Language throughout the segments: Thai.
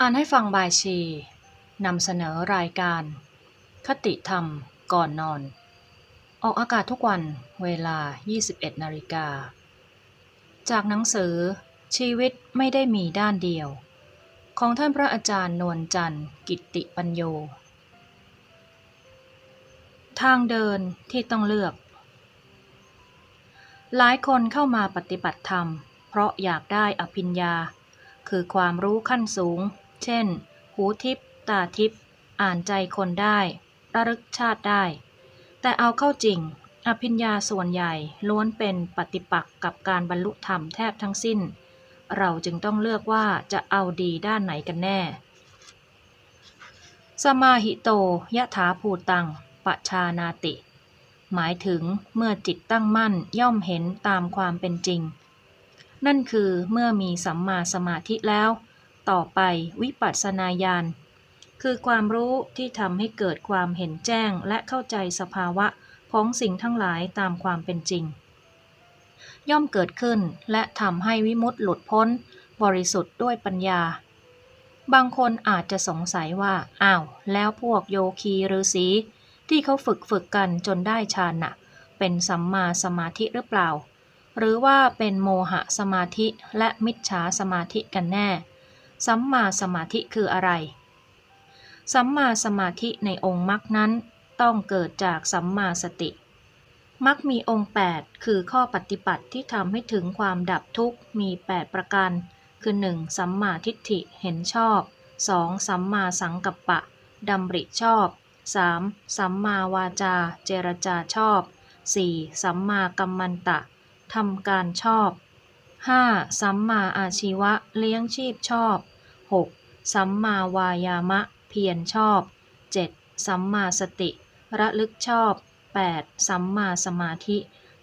อ่านให้ฟังบายชีนำเสนอรายการ คติธรรมก่อนนอน ออกอากาศทุกวันเวลา 21นาฬิกา จากหนังสือ ชีวิตไม่ได้มีด้านเดียว ของท่านพระอาจารย์นวลจันทร์กิตติปัญโย ทางเดินที่ต้องเลือก หลายคนเข้ามาปฏิบัติธรรม เพราะอยากได้อภิญญา คือความรู้ขั้นสูง เช่น หูทิพตาทิพอ่านใจคนได้ระลึกชาติได้ แต่เอาเข้าจริง อภิญญาส่วนใหญ่ล้วนเป็นปฏิปักษ์กับการบรรลุธรรมแทบทั้งสิ้น เราจึงต้องเลือกว่าจะเอาดีด้านไหนกันแน่ สมาหิโตยะถาภูตังปะชานาติ หมายถึงเมื่อจิตตั้งมั่นย่อมเห็นตามความเป็นจริง นั่นคือเมื่อมีสัมมาสมาธิแล้ว ต่อไปวิปัสสนาญาณคือความรู้ที่ทำให้เกิดความเห็นแจ้งและเข้าใจสภาวะของสิ่งทั้งหลายตามความเป็นจริง ย่อมเกิดขึ้นและทำให้วิมุตติหลุดพ้น บริสุทธิ์ด้วยปัญญา บางคนอาจจะสงสัยว่าอ้าวแล้วพวกโยคีหรือสีที่เขาฝึกฝึกกันจนได้ฌานน่ะ เป็นสัมมาสมาธิหรือเปล่า หรือว่าเป็นโมหะสมาธิและมิจฉาสมาธิกันแน่ สัมมาสมาธิคืออะไร สัมมาสมาธิในองค์มรรคนั้นต้องเกิดจากสัมมาสติมรรคมีองค์ 8 คือข้อปฏิบัติที่ทำให้ถึงความดับทุกข์มี 8 ประการ คือ 1. สัมมาทิฏฐิเห็นชอบ 2. สัมมาสังกัปปะดำริชอบ 3. สัมมาวาจา เจรจาชอบ 4. สัมมากัมมันตะทำการชอบ 5. สัมมาอาชีวะเลี้ยงชีพชอบ 6. สัมมาวายามะเพียรชอบ 7. สัมมาสติ ระลึกชอบ 8. สัมมาสมาธิ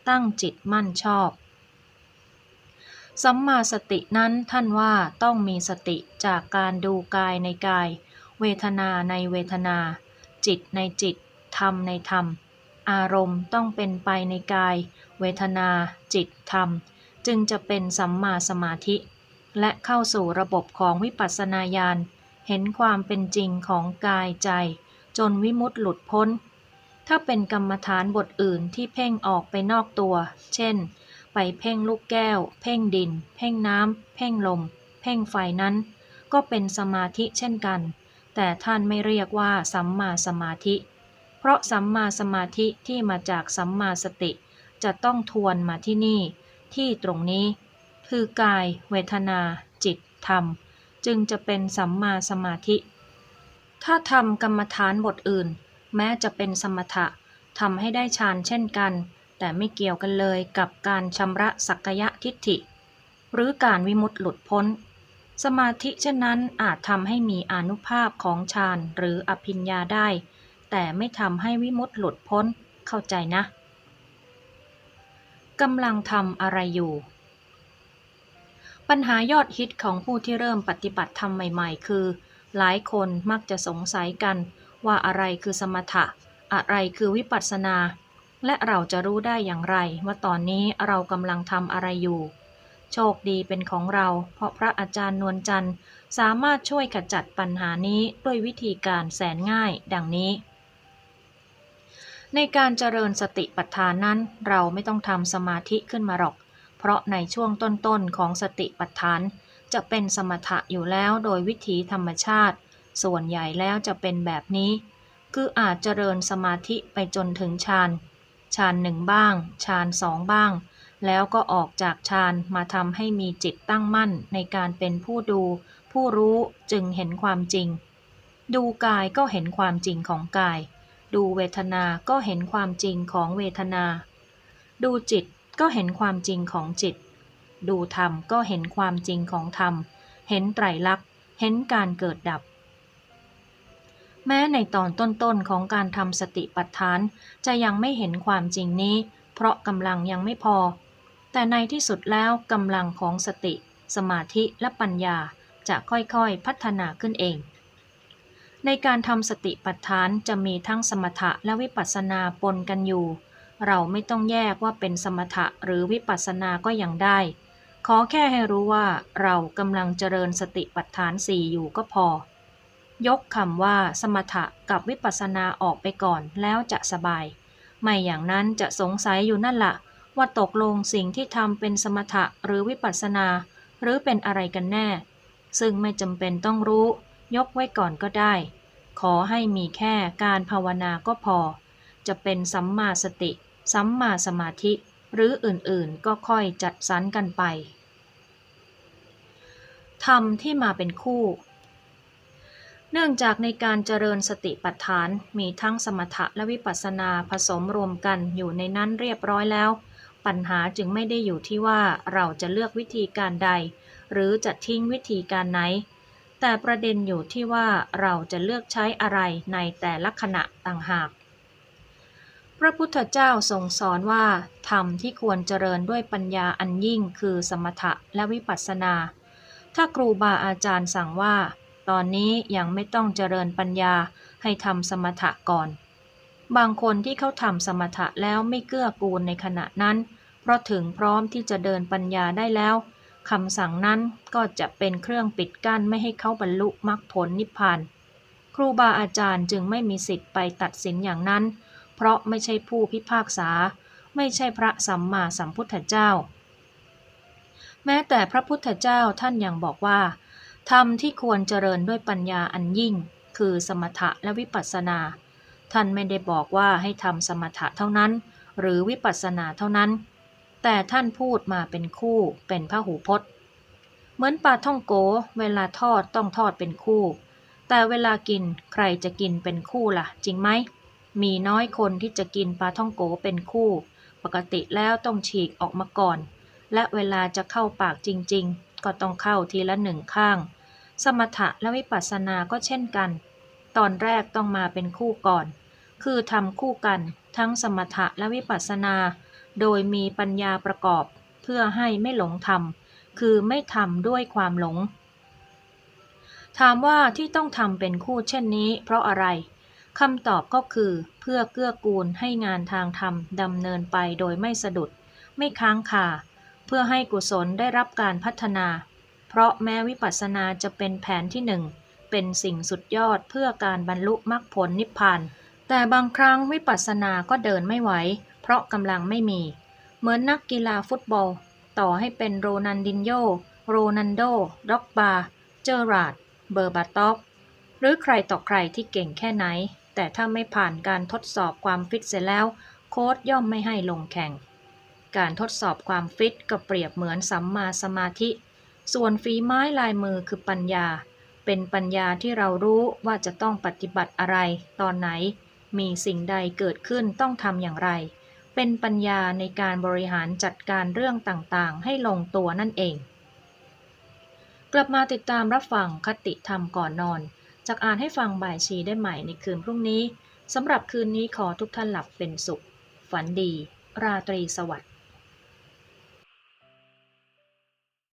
ตั้งจิตมั่นชอบ สัมมาสตินั้นท่านว่าต้องมีสติจากการดูกายในกาย เวทนาในเวทนา จิตในจิต ธรรมในธรรม อารมณ์ต้องเป็นไปในกาย เวทนา จิตธรรม จึงจะเป็นสัมมาสมาธิ และเข้าสู่ระบบของวิปัสสนาญาณเห็นความเป็นจริงของกายใจ จนวิมุตติหลุดพ้น ถ้าเป็นกรรมฐานบทอื่นที่เพ่งออกไปนอกตัว เช่น ไปเพ่งลูกแก้ว เพ่งดิน เพ่งน้ำ เพ่งลม เพ่งไฟนั้น ก็เป็นสมาธิเช่นกัน แต่ท่านไม่เรียกว่าสัมมาสมาธิ เพราะสัมมาสมาธิที่มาจากสัมมาสติจะต้องทวนมาที่นี่ ที่ตรงนี้ คือกาย เวทนา จิต ธรรม จึงจะเป็นสัมมาสมาธิ ถ้าทำกรรมฐานบทอื่น แม้จะเป็นสมถะทำให้ได้ฌานเช่นกัน แต่ไม่เกี่ยวกันเลยกับการชำระสักยะทิฏฐิ หรือการวิมุตติหลุดพ้น สมาธิเช่นนั้นอาจทำให้มีอนุภาพของฌานหรืออภิญญาได้ แต่ไม่ทำให้วิมุตติหลุดพ้น เข้าใจนะ กำลังทำอะไรอยู่ ปัญหายอดฮิตของผู้ที่เริ่มปฏิบัติธรรมใหม่ๆ คือ หลายคนมักจะสงสัยกันว่าอะไรคือสมถะ อะไรคือวิปัสสนา และเราจะรู้ได้อย่างไร ว่าตอนนี้เรากำลังทำอะไรอยู่ โชคดีเป็นของเรา เพราะพระอาจารย์นวลจันทร์ สามารถช่วยขจัดปัญหานี้ด้วยวิธีการแสนง่าย ดังนี้ ในการเจริญสติปัฏฐานนั้น เราไม่ต้องทำสมาธิขึ้นมาหรอก เพราะในช่วงต้นๆของสติปัฏฐาน จะเป็นสมถะอยู่แล้วโดยวิถีธรรมชาติ ส่วนใหญ่แล้วจะเป็นแบบนี้ คืออาจเจริญสมาธิไปจนถึงฌานฌานหนึ่งบ้างฌานสองบ้าง แล้วก็ออกจากฌานมาทำให้มีจิตตั้งมั่นในการเป็นผู้ดู ผู้รู้จึงเห็นความจริง ดูกายก็เห็นความจริงของกาย ดูเวทนาก็เห็นความจริงของเวทนา ดูจิตก็เห็นความจริงของจิต ดูธรรมก็เห็นความจริงของธรรม เห็นไตรลักษณ์ เห็นการเกิดดับ แม้ในตอนต้นๆของการทำสติปัฏฐาน จะยังไม่เห็นความจริงนี้ เพราะกำลังยังไม่พอ แต่ในที่สุดแล้วกำลังของสติ สมาธิและปัญญาจะค่อยๆพัฒนาขึ้นเอง ในการทำสติปัฏฐานจะมีทั้งสมถะและวิปัสสนาปนกันอยู่ เราไม่ต้องแยกว่าเป็นสมถะหรือวิปัสสนาก็ยังได้ ขอแค่ให้รู้ว่าเรากำลังเจริญสติปัฏฐานสี่อยู่ก็พอ ยกคำว่าสมถะกับวิปัสสนาออกไปก่อนแล้วจะสบาย ไม่อย่างนั้นจะสงสัยอยู่นั่นละว่าตกลงสิ่งที่ทำเป็นสมถะหรือวิปัสสนา หรือเป็นอะไรกันแน่ ซึ่งไม่จำเป็นต้องรู้ ยกไว้ก่อนก็ได้ ขอให้มีแค่การภาวนาก็พอ จะเป็นสัมมาสติ สัมมาสมาธิ หรืออื่นๆก็ค่อยจัดสรรกันไปธรรมที่มาเป็นคู่ เนื่องจากในการเจริญสติปัฏฐานมีทั้งสมถะและวิปัสสนาผสมรวมกันอยู่ในนั้นเรียบร้อยแล้ว ปัญหาจึงไม่ได้อยู่ที่ว่าเราจะเลือกวิธีการใด หรือจะทิ้งวิธีการไหน แต่ประเด็นอยู่ที่ว่าเราจะเลือกใช้อะไรในแต่ละขณะต่างหาก พระพุทธเจ้าทรงสอนว่า ธรรมที่ควรเจริญด้วยปัญญาอันยิ่งคือสมถะและวิปัสสนา ถ้าครูบาอาจารย์สั่งว่า ตอนนี้ยังไม่ต้องเจริญปัญญาให้ทำสมถะก่อน บางคนที่เขาทำสมถะแล้วไม่เกื้อกูลในขณะนั้น เพราะถึงพร้อมที่จะเดินปัญญาได้แล้ว คำสั่งนั้นก็จะเป็นเครื่องปิดกั้นไม่ให้เขาบรรลุมรรคผลนิพพาน ครูบาอาจารย์จึงไม่มีสิทธิ์ไปตัดสินอย่างนั้น เพราะไม่ใช่ผู้พิพากษา ไม่ใช่พระสัมมาสัมพุทธเจ้า แม้แต่พระพุทธเจ้าท่านยังบอกว่าธรรมที่ควรเจริญด้วยปัญญาอันยิ่ง คือสมถะและวิปัสสนา ท่านไม่ได้บอกว่าให้ทำสมถะเท่านั้น หรือวิปัสสนาเท่านั้น แต่ท่านพูดมาเป็นคู่เป็นพระหูพจน์ เหมือนปลาท่องโก เวลาทอดต้องทอดเป็นคู่ แต่เวลากินใครจะกินเป็นคู่ล่ะ จริงไหม มีน้อยคนที่จะกินปลาท่องโกเป็นคู่ ปกติแล้วต้องฉีกออกมาก่อน และเวลาจะเข้าปากจริง ๆ ก็ต้องเข้าทีละหนึ่งข้าง สมถะและวิปัสสนาก็เช่นกัน ตอนแรกต้องมาเป็นคู่ก่อน คือทำคู่กันทั้งสมถะและวิปัสสนา โดยมีปัญญาประกอบ เพื่อให้ไม่หลงธรรมคือไม่ทำด้วยความหลง ถามว่าที่ต้องทำเป็นคู่เช่นนี้ เพราะอะไรคำตอบก็คือเพื่อเกื้อกูลให้งานทางธรรมดำเนินไปโดยไม่สะดุด ไม่ค้างคาเพื่อให้กุศลได้รับการพัฒนา เพราะแม้วิปัสสนาจะเป็นแผนที่หนึ่งเป็นสิ่งสุดยอดเพื่อการบรรลุมรรคผลนิพพาน แต่บางครั้งวิปัสสนาก็เดินไม่ไหว เพราะกำลังไม่มี เหมือนนักกีฬาฟุตบอล ต่อให้เป็นโรนันดินโย โรนันโดด็อกบา เจอราด เบอร์บาต็อกหรือใครต่อใครที่เก่งแค่ไหน แต่ถ้าไม่ผ่านการทดสอบความฟิตเสร็จแล้ว โค้ชย่อมไม่ให้ลงแข่ง การทดสอบความฟิตก็เปรียบเหมือนสัมมาสมาธิ ส่วนฝีไม้ลายมือคือปัญญา เป็นปัญญาที่เรารู้ว่าจะต้องปฏิบัติอะไร ตอนไหน มีสิ่งใดเกิดขึ้นต้องทำอย่างไร เป็นปัญญาในการบริหารจัดการเรื่องต่างๆ ให้ลงตัวนั่นเอง กลับมาติดตามรับฟังคติธรรมก่อนนอน จากอ่านให้ฟังบ่ายชีได้ใหม่ในคืนพรุ่งนี้สำหรับคืนนี้ขอทุกท่านหลับเป็นสุข ฝันดี ราตรีสวัสดิ์